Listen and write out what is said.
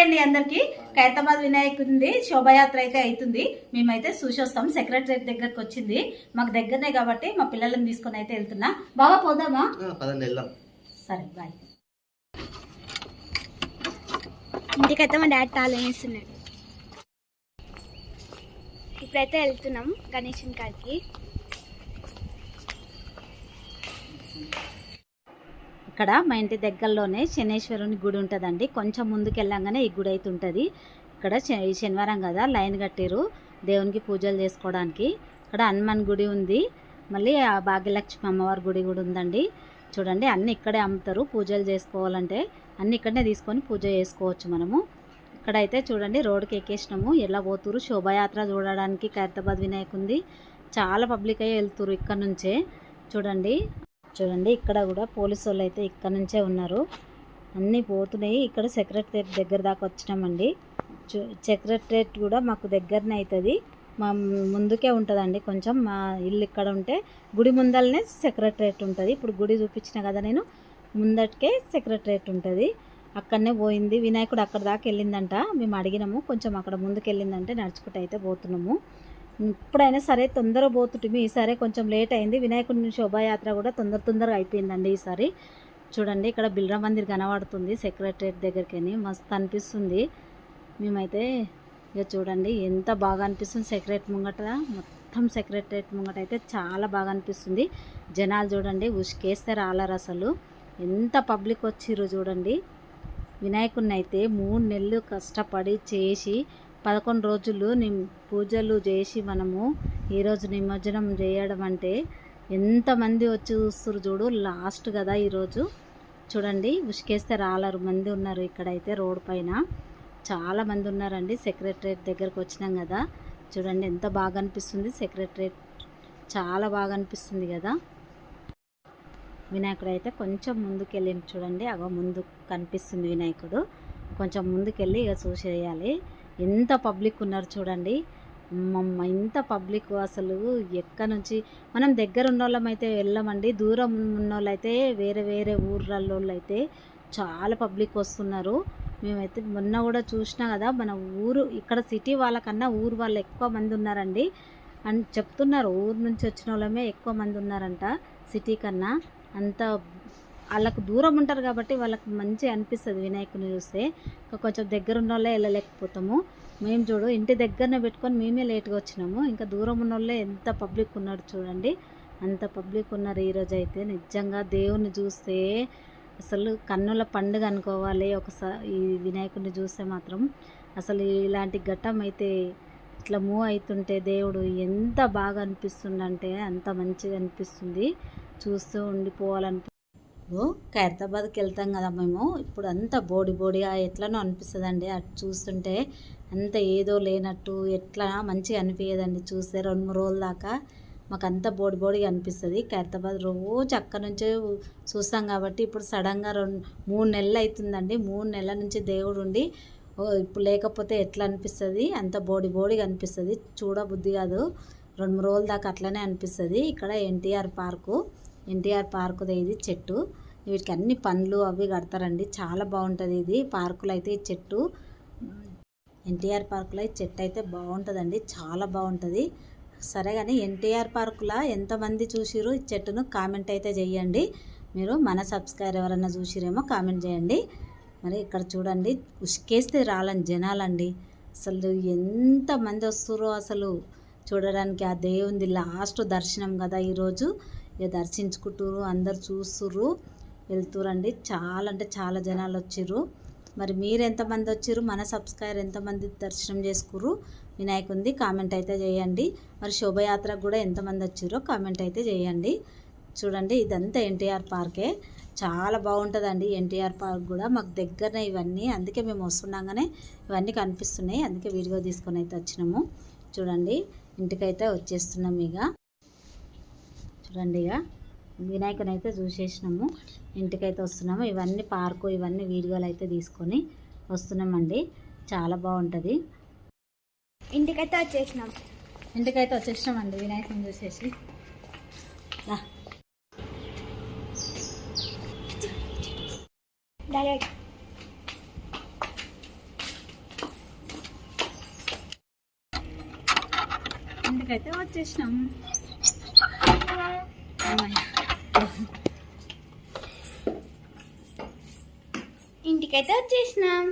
అండి అందరికి. ఖైరతాబాద్ వినాయకుడి శోభయాత్ర అయితే అవుతుంది మేమైతే చూసొస్తాం సెక్రటరేట్ దగ్గరకు వచ్చింది. మాకు దగ్గరనే కాబట్టి మా పిల్లలను తీసుకొని అయితే వెళ్తున్నా. బాగా పోదామా? ఆ, పదండి వెళ్దాం. సరే బాయ్. ఇంటికైతే మా డాడీ తాళం వేస్తున్నాడు. ఇప్పుడైతే వెళ్తున్నాం గణేషన్ కాడికి. ఇక్కడ మా ఇంటి దగ్గరలోనే శనేశ్వరుని గుడి ఉంటుందండి. కొంచెం ముందుకు వెళ్ళంగానే ఈ గుడి అయితే ఉంటుంది. ఇక్కడ శ- శనివారం కదా లైన్ కట్టారు దేవునికి పూజలు చేసుకోవడానికి. ఇక్కడ హనుమాన్ గుడి ఉంది. మళ్ళీ ఆ భాగ్యలక్ష్మి అమ్మవారి గుడి కూడా ఉందండి. చూడండి అన్నీ ఇక్కడే అమ్ముతారు పూజలు చేసుకోవాలంటే. అన్నీ ఇక్కడనే తీసుకొని పూజ చేసుకోవచ్చు మనము. ఇక్కడైతే చూడండి రోడ్డుకి ఎక్కేసినాము. ఎలా పోతురు శోభాయాత్ర చూడడానికి ఖైరతాబాద్ వినాయక్ ఉంది. చాలా పబ్లిక్ అయ్యి వెళ్తురు ఇక్కడ నుంచే. చూడండి చూడండి ఇక్కడ కూడా పోలీసు వాళ్ళు అయితే ఇక్కడ నుంచే ఉన్నారు. అన్నీ పోతున్నాయి. ఇక్కడ సెక్రటరేట్ దగ్గర దాకా వచ్చినామండి. చు- సెక్రటరేట్ కూడా మాకు దగ్గరనే అవుతుంది మా ముందుకే ఉంటుందండి కొంచెం. మా ఇల్లు ఇక్కడ ఉంటే గుడి ముందరనే సెక్రటరేట్ ఉంటుంది. ఇప్పుడు గుడి చూపించిన కదా నేను ముందటికే సెక్రటరేట్ ఉంటుంది. అక్కడనే పోయింది. వినాయకుడు అక్కడ దాకా వెళ్ళిందంట. మేము అడిగినాము. కొంచెం అక్కడ ముందుకు వెళ్ళిందంటే నడుచుకుంటూ అయితే పోతున్నాము. ఇప్పుడైనా సరే తొందరగా పోతుంటిమి. ఈసారి కొంచెం లేట్ అయింది. వినాయకుడి శోభాయాత్ర కూడా తొందర తొందరగా అయిపోయిందండి ఈసారి. చూడండి ఇక్కడ బిల్రా మందిర్ కనబడుతుంది సెక్రటరేట్ దగ్గరికి మస్తు అనిపిస్తుంది. మేమైతే ఇక చూడండి ఎంత బాగా అనిపిస్తుంది సెక్రటరేట్ ముంగట. మొత్తం సెక్రటరేట్ ముంగట అయితే చాలా బాగా అనిపిస్తుంది. జనాలు చూడండి ఉసుకేస్తే రాలరు అసలు. ఎంత పబ్లిక్ వచ్చిర్రు చూడండి. వినాయకుడిని అయితే మూడు నెలలు కష్టపడి చేసి పదకొండు రోజులు నిమ్ పూజలు చేసి మనము ఈరోజు నిమజ్జనం చేయడం అంటే ఎంతమంది వచ్చి చూస్తారు చూడు లాస్ట్ కదా ఈరోజు చూడండి ఉసికేస్తే రాలరు మంది ఉన్నారు ఇక్కడైతే రోడ్ పైన. చాలా మంది ఉన్నారండి సెక్రటరేట్ దగ్గరకు వచ్చినాం కదా. చూడండి ఎంత బాగా అనిపిస్తుంది సెక్రటరేట్. చాలా బాగా అనిపిస్తుంది కదా. వినాయకుడు అయితే కొంచెం ముందుకెళ్ళి చూడండి అగో ముందు కనిపిస్తుంది వినాయకుడు. కొంచెం ముందుకెళ్ళి ఇక చూసేయాలి. ఎంత పబ్లిక్ ఉన్నారు చూడండి. మమ్మ ఇంత పబ్లిక్ అసలు ఎక్కడి నుంచి? మనం దగ్గర ఉన్నోళ్ళం అయితే వెళ్ళమండి. దూరం ఉన్న అయితే వేరే వేరే ఊర్లలో అయితే చాలా పబ్లిక్ వస్తున్నారు. మేమైతే మొన్న కూడా చూసినా కదా మన ఊరు ఇక్కడ సిటీ వాళ్ళకన్నా ఊరు వాళ్ళు ఎక్కువ మంది ఉన్నారండి. అని చెప్తున్నారు ఊరు నుంచి వచ్చిన వాళ్ళమే ఎక్కువ మంది ఉన్నారంట సిటీ కన్నా. అంత వాళ్ళకు దూరం ఉంటారు కాబట్టి వాళ్ళకి మంచి అనిపిస్తుంది వినాయకుని చూస్తే. ఇంకా కొంచెం దగ్గర ఉన్న వాళ్ళే వెళ్ళలేకపోతాము. మేము చూడు ఇంటి దగ్గరనే పెట్టుకొని మేమే లేట్గా వచ్చినాము. ఇంకా దూరం ఉన్న వాళ్ళే ఎంత పబ్లిక్ ఉన్నారు చూడండి. అంత పబ్లిక్ ఉన్నారు ఈరోజు అయితే. నిజంగా దేవుణ్ణి చూస్తే అసలు కన్నుల పండుగ అనుకోవాలి. ఒకసారి ఈ వినాయకుడిని చూస్తే మాత్రం అసలు ఇలాంటి ఘట్టం అయితే ఇట్లా మూవ్ అవుతుంటే దేవుడు ఎంత బాగా అనిపిస్తుందంటే అంత మంచిగా అనిపిస్తుంది. చూస్తూ ఉండిపోవాలనిపి ఇప్పుడు ఖైరతాబాద్కి వెళ్తాం కదా మేము. ఇప్పుడు అంత బోడి బోడిగా ఎట్లనో అనిపిస్తుందండి. అటు చూస్తుంటే అంత ఏదో లేనట్టు ఎట్లా మంచిగా అనిపించదండి చూస్తే రెండు మూడు రోజుల దాకా మాకు అంత బోడి బోడిగా అనిపిస్తుంది. ఖైరతాబాద్ రోజు అక్కడ నుంచే చూస్తాం కాబట్టి ఇప్పుడు సడన్గా రెండు మూడు నెలలు అవుతుందండి మూడు నెలల నుంచి దేవుడు ఉండి ఓ ఇప్పుడు లేకపోతే ఎట్లా అనిపిస్తుంది? అంత బోడి బోడిగా అనిపిస్తుంది. చూడబుద్ధి కాదు. రెండు మూడు రోజుల దాకా అట్లనే అనిపిస్తుంది. ఇక్కడ ఎన్టీఆర్ పార్కు. ఎన్టీఆర్ పార్కుదే ఇది చెట్టు. వీటికి అన్ని పండ్లు అవి కడతారండి. చాలా బాగుంటుంది ఇది. పార్కులో అయితే ఈ చెట్టు. ఎన్టీఆర్ పార్కులో ఈ చెట్టు అయితే బాగుంటుందండి. చాలా బాగుంటుంది. సరే కానీ ఎన్టీఆర్ పార్కులో ఎంతమంది చూసిరు ఈ చెట్టును కామెంట్ అయితే చేయండి మీరు మన సబ్స్క్రైబర్ ఎవరైనా చూసిరేమో కామెంట్ చేయండి. మరి ఇక్కడ చూడండి. ఉసికేస్తే రాలని జనాలండి. అసలు ఎంతమంది వస్తుర్రో అసలు. చూడడానికి ఆ దేవుంది లాస్ట్ దర్శనం కదా ఈరోజు. ఇక దర్శించుకుంటుర్రు అందరు చూస్తుర్రు వెళ్తురండి చాలా అంటే చాలా జనాలు వచ్చిర్రు. మరి మీరు ఎంతమంది వచ్చిర్రు? మన సబ్స్క్రైబర్ ఎంతమంది దర్శనం చేసుకుర్రు? వినాయకుంది కామెంట్ అయితే చేయండి. మరి శోభయాత్రకు కూడా ఎంతమంది వచ్చిర్రో కామెంట్ అయితే చేయండి. చూడండి ఇదంతా ఎన్టీఆర్ పార్కే. చాలా బాగుంటుందండి ఎన్టీఆర్ పార్క్ కూడా. మాకు దగ్గరనే ఇవన్నీ. అందుకే మేము వస్తున్నాగానే ఇవన్నీ కనిపిస్తున్నాయి. అందుకే వీడియో తీసుకొని అయితే వచ్చినాము. చూడండి ఇంటికైతే వచ్చేస్తున్నాం ఇక రండిగా వినాయకుని అయితే చూసేసినాము. ఇంటికైతే వస్తున్నాము. ఇవన్నీ పార్కు ఇవన్నీ వీడియోలు అయితే తీసుకొని వస్తున్నామండి. చాలా బాగుంటుంది. ఇంటికైతే వచ్చేసినాం. ఇంటికైతే వచ్చేసినామండి వినాయకుని చూసేసి. ఇంటికైతే వచ్చేసినాం. ఇంటికైతే వచ్చేసినాం.